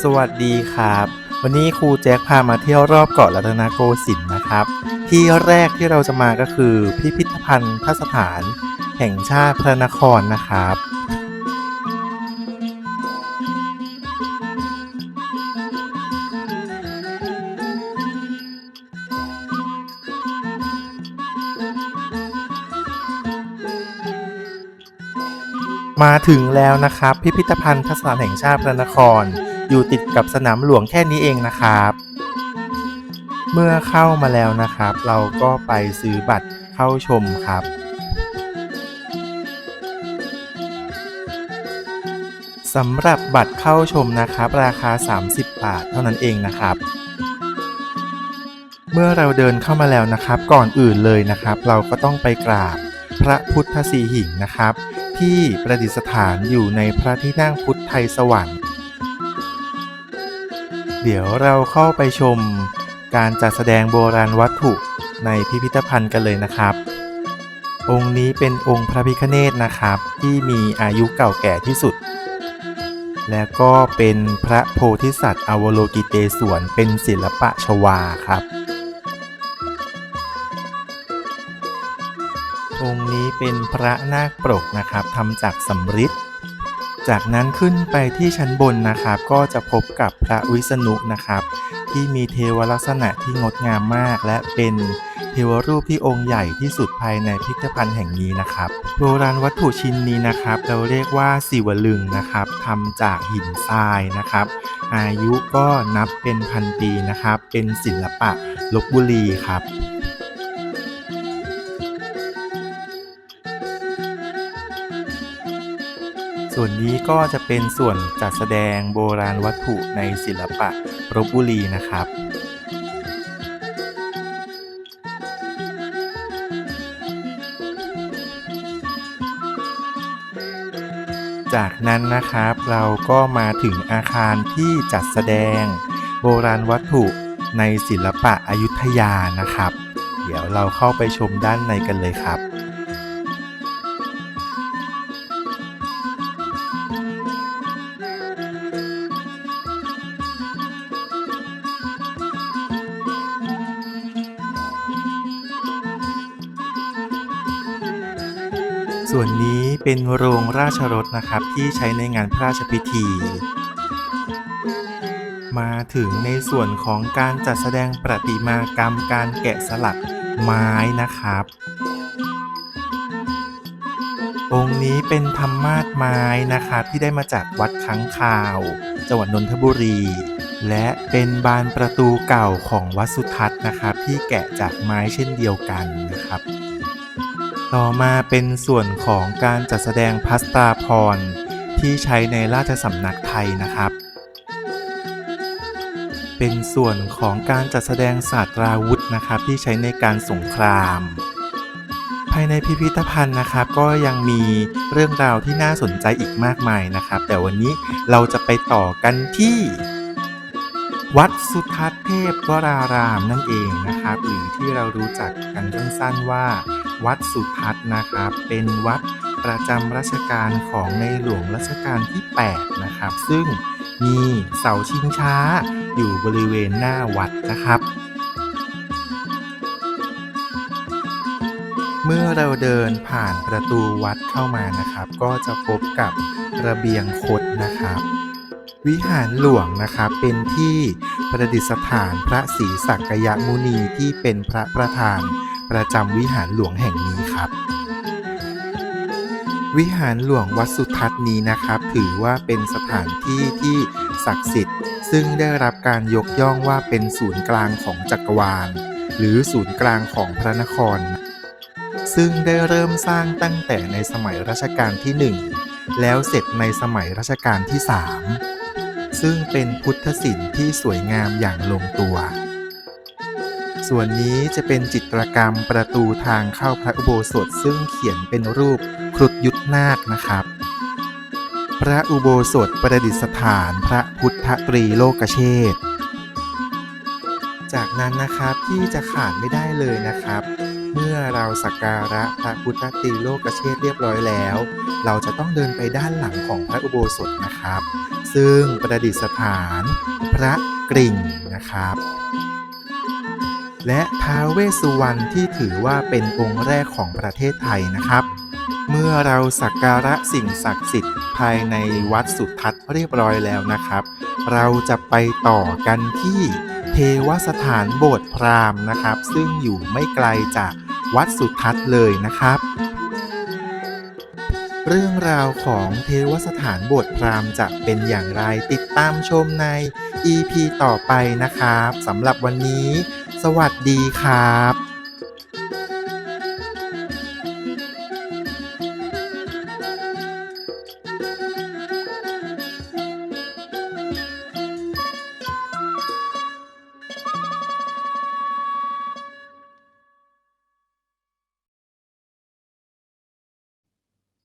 สวัสดีครับ วันนี้ครูแจ็คพามาเที่ยวรอบเกาะรัตนโกสินทร์นะครับ ที่แรกที่เราจะมาก็คือพิพิธภัณฑ์สถาน แห่งชาติพระนครนะครับมาถึงแล้วนะครับ พิพิธภัณฑ์สถานแห่งชาติพระนคร อยู่ติดกับสนามหลวงแค่นี้เองนะครับ เมื่อเข้ามาแล้วนะครับ เราก็ไปซื้อบัตรเข้าชมครับสำหรับบัตรเข้าชมนะครับ ราคา 30 บาทเท่านั้นเองนะครับ เมื่อเราเดินเข้ามาแล้วนะครับ ก่อนอื่นเลยนะครับ เราก็ต้องไปกราบพระพุทธสีหิงนะครับ ที่ประดิษฐานอยู่ในพระที่นั่งพุทธไทยสวรรค์ เดี๋ยวเราเข้าไปชมการจัดแสดงโบราณวัตถุในพิพิธภัณฑ์กันเลยนะครับ องค์นี้เป็นองค์พระพิฆเนศนะครับ ที่มีอายุเก่าแก่ที่สุด แล้วก็เป็นพระโพธิสัตว์อวโลกิเตศวรเป็นศิลปะชวาครับ องค์นี้เป็นพระนาคปรกนะครับทำจากสำริด จากนั้นขึ้นไปที่ชั้นบนนะครับ ก็จะพบกับพระวิษณุนะครับ ที่มีเทวลักษณะที่งดงามมาก และเป็นเทวรูปที่องค์ใหญ่ที่สุดภายในพิพิธภัณฑ์แห่งนี้นะครับ โบราณวัตถุชิ้นนี้นะครับ เราเรียกว่าสิวลึงนะครับทำจากหินทรายนะครับ อายุก็นับเป็นพันปีนะครับ เป็นศิลปะลบบุรีครับ ส่วนนี้ก็จะเป็นส่วนจัดแสดงโบราณวัตถุในศิลปะลบบุรีนะครับจากนั้นนะครับเราก็มาถึงอาคารที่จัดแสดง โบราณวัตถุในศิลปะอยุธยานะครับ เดี๋ยวเราเข้าไปชมด้านในกันเลยครับ ส่วนนี้เป็นโรงราชรถนะครับที่ใช้ในงานพระราชพิธี มาถึงในส่วนของการจัดแสดงประติมากรรมการแกะสลักไม้นะครับ องค์นี้เป็นธรรมาสไม้นะครับที่ได้มาจากวัดค้างคาว จังหวัดนนทบุรี และเป็นบานประตูเก่าของวัดสุทัศน์นะครับ ที่แกะจากไม้เช่นเดียวกันนะครับ ต่อมาเป็นส่วนของการจัดแสดงพัสตาพร ที่ใช้ในราชสำนักไทยนะครับ เป็นส่วนของการจัดแสดงศาสตราวุธนะครับ ที่ใช้ในการสงคราม ภายในพิพิธภัณฑ์นะครับ ก็ยังมีเรื่องราวที่น่าสนใจอีกมากมายนะครับ แต่วันนี้เราจะไปต่อกันที่ วัดสุทัศน์เทพวรารามนั่นเองนะครับ หรือที่เรารู้จักกันสั้นๆว่า วัดสุทัศน์นะครับ เป็นวัดประจำรัชกาลของในหลวงรัชกาลที่ 8 นะครับ ซึ่งมีเสาชิงช้าอยู่บริเวณหน้าวัดนะครับ เมื่อเราเดินผ่านประตูวัดเข้ามานะครับ ก็จะพบกับระเบียงคดนะครับ วิหารหลวงนะครับเป็นที่ประดิษฐานพระศรีสักยมุนีที่เป็นพระประธาน ประจำวิหารหลวงแห่งนี้ครับ วิหารหลวงวัดสุทัศน์นี้นะครับ ถือว่าเป็นสถานที่ที่ศักดิ์สิทธิ์ ซึ่งได้รับการยกย่องว่าเป็นศูนย์กลางของจักรวาล หรือศูนย์กลางของพระนคร ซึ่งได้เริ่มสร้างตั้งแต่ในสมัยรัชกาลที่ 1 แล้วเสร็จในสมัยรัชกาลที่ 3 ซึ่งเป็นพุทธศิลป์ที่สวยงามอย่างลงตัว ส่วนนี้จะเป็นจิตรกรรมประตูทางเข้าพระอุโบสถซึ่งเขียนเป็นรูปครุฑยุทธนาคนะครับ พระอุโบสถประดิษฐานพระพุทธตรีโลกเชษฐ์จากนั้นนะครับที่จะขาดไม่ได้เลยนะครับ เมื่อเราสักการะพระพุทธตรีโลกเชษฐ์เรียบร้อยแล้ว เราจะต้องเดินไปด้านหลังของพระอุโบสถนะครับ ซึ่งประดิษฐานพระกริ่งนะครับ และท้าวเวสสุวรรณที่ถือว่าเป็นองค์แรกของประเทศไทยนะครับ เมื่อเราสักการะสิ่งศักดิ์สิทธิ์ภายในวัดสุทัศน์เรียบร้อยแล้วนะครับ เราจะไปต่อกันที่เทวสถานโบสถ์พราหมณ์นะครับ ซึ่งอยู่ไม่ไกลจากวัดสุทัศน์เลยนะครับ เรื่องราวของเทวสถานบสถ์พราหมณ์จะเป็นอย่างไรติดตามชมใน EP ต่อไปนะครับสำหรับวันนี้ สวัสดีครับ